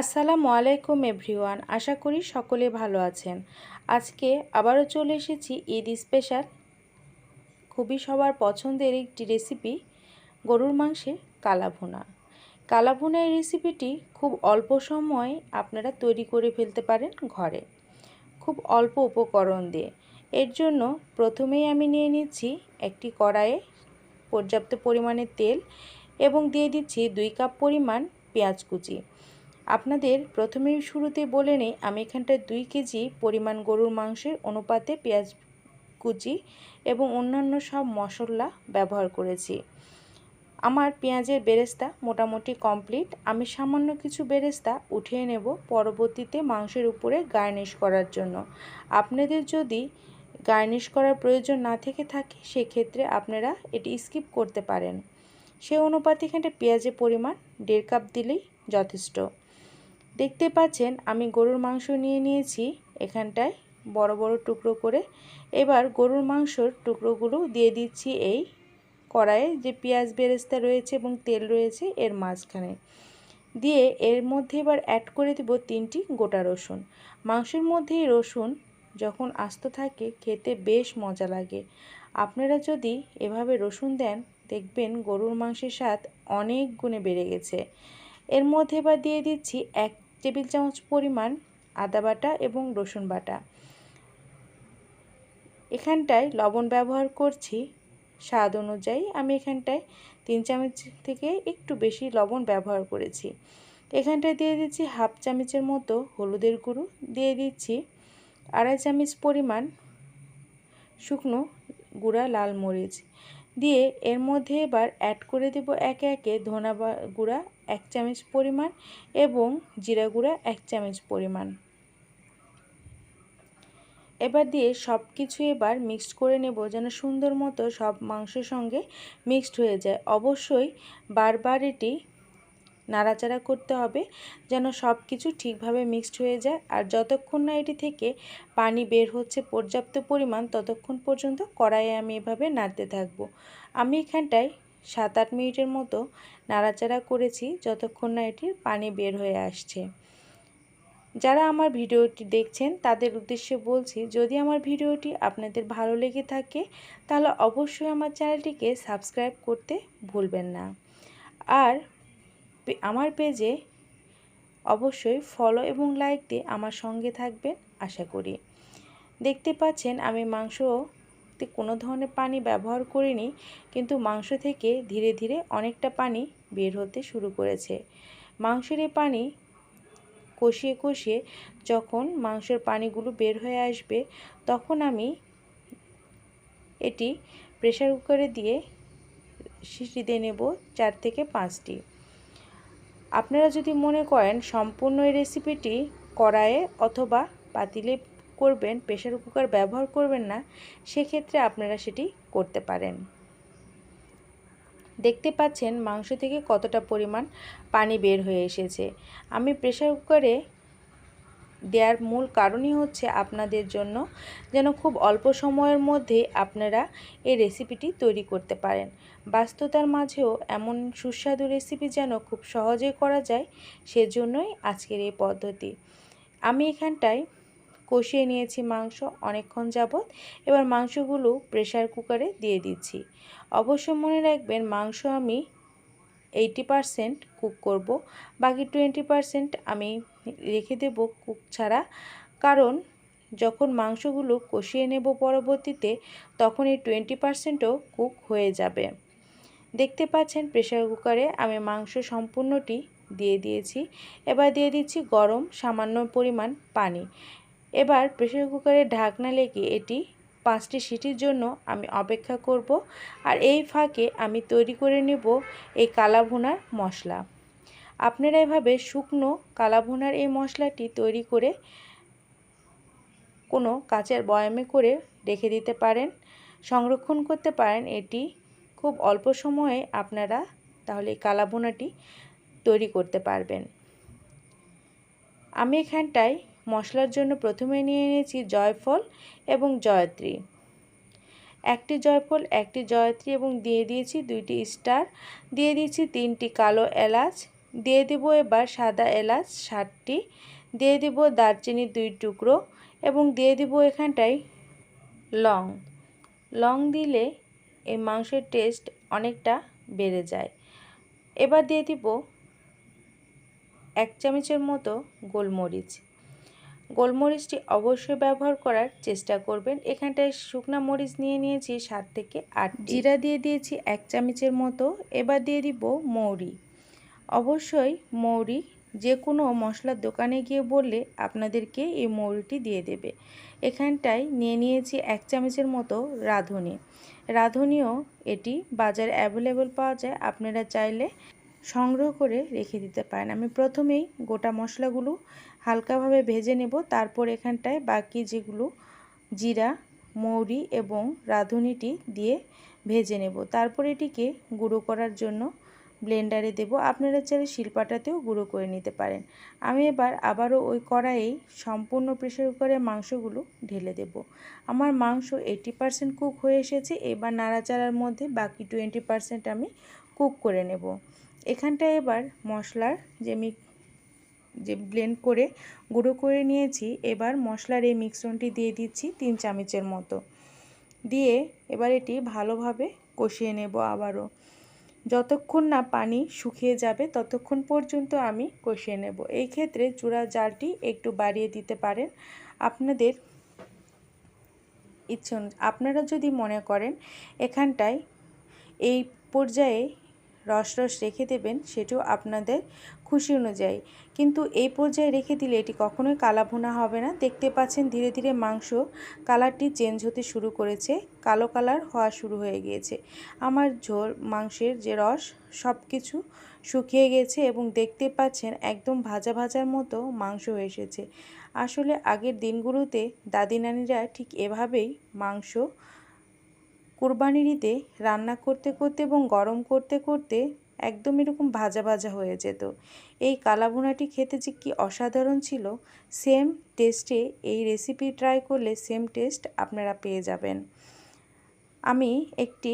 আসসালামু আলাইকুম এভরিওয়ান, আশা করি সকলে ভালো আছেন। আজকে আবারও চলে এসেছি ঈদ স্পেশাল। খুবই সবার পছন্দের একটি রেসিপি, গরুর মাংসের কালাভুনা। কালাভুনা এই রেসিপিটি খুব অল্প সময়ে আপনারা তৈরি করে ফেলতে পারেন ঘরে। খুব অল্প উপকরণ দিয়ে। এর জন্য প্রথমেই আমি নিয়ে নিচ্ছি একটি কড়াইয়ে পর্যাপ্ত পরিমাণে তেল এবং দিয়ে দিচ্ছি দুই কাপ পরিমাণ পেঁয়াজ কুচি। আপনাদের প্রথমেই শুরুতে বলে নেই, আমি এখানটায় দুই কেজি পরিমাণ গরুর মাংসের অনুপাতে পেঁয়াজ কুচি এবং অন্যান্য সব মশলা ব্যবহার করেছি। আমার পেঁয়াজের বেরেস্তা মোটামুটি কমপ্লিট। আমি সামান্য কিছু বেরেস্তা উঠিয়ে নেব পরবর্তীতে মাংসের উপরে গার্নিশ করার জন্য। আপনাদের যদি গার্নিশ করার প্রয়োজন না থেকে থাকে, সেক্ষেত্রে আপনারা এটি স্কিপ করতে পারেন। সে অনুপাতে এখানটা পেঁয়াজের পরিমাণ দেড় কাপ দিলেই যথেষ্ট। দেখতে পাচ্ছেন, আমি গরুর মাংস নিয়ে নিয়েছি এখানটায়, বড় বড় টুকরো করে। এবার গরুর মাংসর টুকরোগুলো দিয়ে দিচ্ছি এই কড়াইয়ে যে পেঁয়াজ বেরেস্তা রয়েছে এবং তেল রয়েছে এর মাঝখানে। দিয়ে এর মধ্যে এবার অ্যাড করে দেব তিনটি গোটা রসুন। মাংসের মধ্যেই রসুন যখন আস্ত থাকে, খেতে বেশ মজা লাগে। আপনারা যদি এভাবে রসুন দেন, দেখবেন গরুর মাংসের স্বাদ অনেক গুণে বেড়ে গেছে। এর মধ্যে এবার দিয়ে দিচ্ছি এক টেবিল চামচ পরিমাণ আদা বাটা এবং রসুন বাটা। এখানটায় লবণ ব্যবহার করছি। স্বাদ অনুযায়ী আমি এখানটায় তিন চামচ থেকে একটু বেশি লবণ ব্যবহার করেছি। এখানটায় দিয়ে দিচ্ছি হাফ চামচের মতো হলুদের গুঁড়ো। দিয়ে দিচ্ছি আড়াই চামচ পরিমাণ শুকনো গুঁড়া লাল মরিচ। দিয়ে এর মধ্যে এবার অ্যাড করে দেব একে একে ধনা গুঁড়া এক চামচ পরিমাণ এবং জিরা গুঁড়া এক চামচ পরিমাণ। এবার দিয়ে সব কিছু এবার মিক্সড করে নেব যেন সুন্দর মতো সব মাংসের সঙ্গে মিক্সড হয়ে যায়। অবশ্যই বারবার এটি নাড়াচাড়া করতে হবে যেন সব কিছু ঠিকভাবে মিক্সড হয়ে যায়। আর যতক্ষণ না এটি থেকে পানি বের হচ্ছে পর্যাপ্ত পরিমাণ, ততক্ষণ পর্যন্ত কড়াইয়ে আমি এভাবে নাড়তে থাকব। আমি এখানটায় সাত আট মিনিটের মতো নাড়াচাড়া করেছি যতক্ষণ না এটির পানি বের হয়ে আসছে। যারা আমার ভিডিওটি দেখছেন, তাদের উদ্দেশ্যে বলছি, যদি আমার ভিডিওটি আপনাদের ভালো লেগে থাকে, তাহলে অবশ্যই আমার চ্যানেলটিকে সাবস্ক্রাইব করতে ভুলবেন না। আর আমার পেজে অবশ্যই ফলো এবং লাইক দিয়ে আমার সঙ্গে থাকবেন, আশা করি। দেখতে পাচ্ছেন আমি মাংসতে কোনো ধরনের পানি ব্যবহার করিনি, কিন্তু মাংস থেকে ধীরে ধীরে অনেকটা পানি বের হতে শুরু করেছে। মাংসের এই পানি কষিয়ে কষিয়ে যখন মাংসের পানিগুলো বের হয়ে আসবে, তখন আমি এটি প্রেশার কুকারে দিয়ে সিটি দিয়ে নেব চার থেকে পাঁচটি। আপনারা যদি মনে করেন সম্পূর্ণ এই রেসিপিটি কড়াইয়ে অথবা পাতিলে করবেন প্রেশার কুকার ব্যবহার করবেন না, সেক্ষেত্রে আপনারা সেটি করতে পারেন। দেখতে পাচ্ছেন মাংস থেকে কতটা পরিমাণ পানি বের হয়ে এসেছে। আমি প্রেশার কুকারে দেওয়ার মূল কারণই হচ্ছে আপনাদের জন্য যেন খুব অল্প সময়ের মধ্যে আপনারা এই রেসিপিটি তৈরি করতে পারেন। বাস্ততার মাঝেও এমন সুস্বাদু রেসিপি যেন খুব সহজে করা যায়, সেজন্যই আজকের এই পদ্ধতি। আমি এখানটায় কষিয়ে নিয়েছি মাংস অনেকক্ষণ যাবৎ। এবার মাংসগুলো প্রেশার কুকারে দিয়ে দিচ্ছি। অবশ্য মনে রাখবেন মাংস আমি এইটি পারসেন্ট কুক করব। বাকি টোয়েন্টি পারসেন্ট আমি রেখে দেব কুক ছাড়া। কারণ যখন মাংসগুলো কষিয়ে নেব পরবর্তীতে তখন এই টোয়েন্টি পারসেন্টও কুক হয়ে যাবে। দেখতে পাচ্ছেন প্রেশার কুকারে আমি মাংস সম্পূর্ণটি দিয়ে দিয়েছি। এবার দিয়ে দিচ্ছি গরম সামান্য পরিমাণ পানি। এবার প্রেশার কুকারে ঢাকনা লেগে এটি পাঁচটি সিটির জন্য আমি অপেক্ষা করব আর এই ফাঁকে আমি তৈরি করে নেব এই কালাভুনার মশলা। আপনারা এভাবে শুকনো কালাভুনার এই মশলাটি তৈরি করে কোনো কাচের বয়ামে করে রেখে দিতে পারেন, সংরক্ষণ করতে পারেন। এটি খুব অল্প সময়ে আপনারা তাহলে এই কালাভুনাটি তৈরি করতে পারবেন। আমি এখানটায় মশলার জন্য প্রথমে নিয়ে নিয়েছি জয়ফল এবং জয়ত্রী। একটি জয়ফল, একটি জয়ত্রী এবং দিয়ে দিয়েছি দুইটি স্টার। দিয়ে দিয়েছি তিনটি কালো এলাচ। দিয়ে দেব এবার সাদা এলাচ ষাটটি। দিয়ে দেব দারচিনির দুই টুকরো এবং দিয়ে দেব এখানটায় লং। লং দিলে এই মাংসের টেস্ট অনেকটা বেড়ে যায়। এবার দিয়ে দিব এক চামচের মতো গোলমরিচ। গোলমরিচটি অবশ্যই ব্যবহার করার চেষ্টা করবেন। এখানটায় শুকনা মরিচ নিয়ে নিয়েছি সাত থেকে আট জিরা দিয়ে দিয়েছি এক চামচের মতো। এবার দিয়ে দিব মৌরি। অবশ্যই মৌরি যে কোনো মশলার দোকানে গিয়ে বললে আপনাদেরকে এই মৌরিটি দিয়ে দেবে। এখানটায় নিয়ে নিয়েছি এক চামচের মতো রাঁধুনি। রাঁধুনিও এটি বাজারে অ্যাভেলেবল পাওয়া যায়। আপনারা চাইলে সংগ্রহ করে রেখে দিতে পারেন। আমি প্রথমেই গোটা মশলাগুলো হালকাভাবে ভেজে নেব। তারপর এখানটায় বাকি যেগুলো জিরা, মৌরি এবং রাঁধুনিটি দিয়ে ভেজে নেব। তারপর এটিকে গুঁড়ো করার জন্য ব্লেন্ডারে দেব। আপনারা চাইলে শিলপাটাতেও গুঁড়ো করে নিতে পারেন। আমি এবার আবারও ওই কড়াইয়েই সম্পূর্ণ প্রেশার কুকারে মাংসগুলো ঢেলে দেব। আমার মাংস এইটি পারসেন্ট কুক হয়ে এসেছে। এবার নাড়াচাড়ার মধ্যে বাকি টোয়েন্টি পারসেন্ট আমি কুক করে নেব। এখানটায় এবার মশলার যে মি, যে ব্লেন্ড করে গুঁড়ো করে নিয়েছি, এবার মশলার এই মিশ্রণটি দিয়ে দিচ্ছি তিন চামচের মতো। দিয়ে এবার এটি ভালোভাবে কষিয়ে নেব আবারও। যতক্ষণ না পানি শুকিয়ে যাবে, ততক্ষণ পর্যন্ত আমি কষিয়ে নেব। এই ক্ষেত্রে চূড়া জালটি একটু বাড়িয়ে দিতে পারেন। আপনাদের ইচ্ছে আপনারা যদি মনে করেন এখানটায় এই পর্যায়ে রস রস রেখে দেবেন, সেটিও আপনাদের খুশি অনুযায়ী। কিন্তু এই পর্যায়ে রেখে দিলে এটি কখনোই কালা ভুনা হবে না। দেখতে পাচ্ছেন ধীরে ধীরে মাংস কালারটি চেঞ্জ হতে শুরু করেছে, কালো কালার হওয়া শুরু হয়ে গিয়েছে। আমার ঝোল, মাংসের যে রস সব কিছু শুকিয়ে গেছে এবং দেখতে পাচ্ছেন একদম ভাজা ভাজার মতো মাংস হয়ে এসেছে। আসলে আগের দিনগুলোতে দাদি নানিরা ঠিক এভাবেই মাংস কুরবানির ঈদে রান্না করতে করতে এবং গরম করতে করতে একদম এরকম ভাজা ভাজা হয়ে যেত। এই কালাভুনাটি খেতে যে কি অসাধারণ ছিল সেম টেস্টে এই রেসিপি ট্রাই করলে সেম টেস্ট আপনারা পেয়ে যাবেন। আমি একটি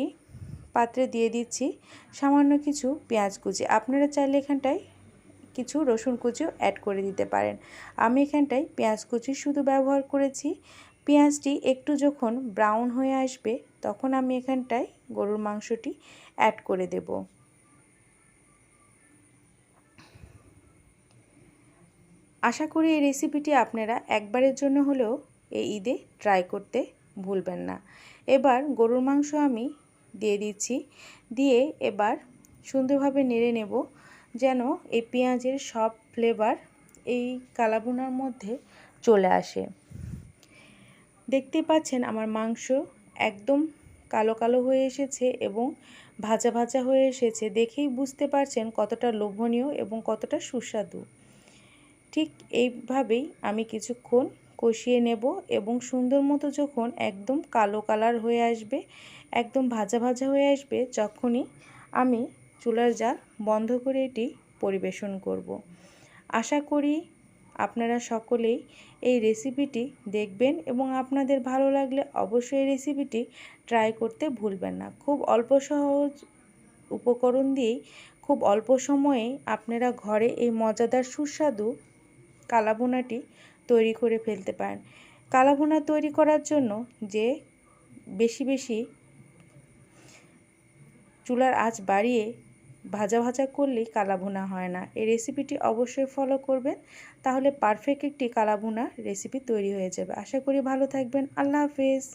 পাত্রে দিয়ে দিচ্ছি সামান্য কিছু পেঁয়াজ কুচি। আপনারা চাইলে এখানটায় কিছু রসুন কুচিও অ্যাড করে দিতে পারেন। আমি এখানটায় পেঁয়াজ কুচি শুধু ব্যবহার করেছি। পেঁয়াজটি একটু যখন ব্রাউন হয়ে আসবে, তখন আমি এখানটায় গরুর মাংসটি অ্যাড করে দেব। আশা করি এই রেসিপিটি আপনারা একবারের জন্য হলেও এই ঈদে ট্রাই করতে ভুলবেন না। এবার গরুর মাংস আমি দিয়ে দিচ্ছি, দিয়ে এবার সুন্দরভাবে নেড়ে নেব যেন এই পেঁয়াজের সব ফ্লেভার এই কালাবুনার মধ্যে চলে আসে। দেখতে পাচ্ছেন আমার মাংস একদম কালো কালো হয়ে এসেছে এবং ভাজা ভাজা হয়ে এসেছে দেখেই বুঝতে পারছেন কতটা লোভনীয় এবং কতটা সুস্বাদু ঠিক এইভাবেই আমি কিছুক্ষণ কষিয়ে নেব এবং সুন্দর মতো যখন একদম কালো কালার হয়ে আসবে, একদম ভাজা ভাজা হয়ে আসবে যখনই আমি চুলার জাল বন্ধ করে এটি পরিবেশন করব। আশা করি আপনারা সকলেই এই রেসিপিটি দেখবেন এবং আপনাদের ভালো লাগলে অবশ্যই এই রেসিপিটি ট্রাই করতে ভুলবেন না। খুব অল্প সহজ উপকরণ দিয়েই খুব অল্প সময়ে আপনারা ঘরে এই মজাদার সুস্বাদু কালাবোনাটি তৈরি করে ফেলতে পারেন। কালাবোনা তৈরি করার জন্য যে বেশি বেশি চুলার আঁচ বাড়িয়ে ভাজা ভাজা করলেই কালাভুনা হয় না। এই রেসিপিটি অবশ্যই ফলো করবেন, তাহলে পারফেক্ট একটি কালাভুনা রেসিপি তৈরি হয়ে যাবে। আশা করি ভালো থাকবেন। আল্লাহ হাফেজ।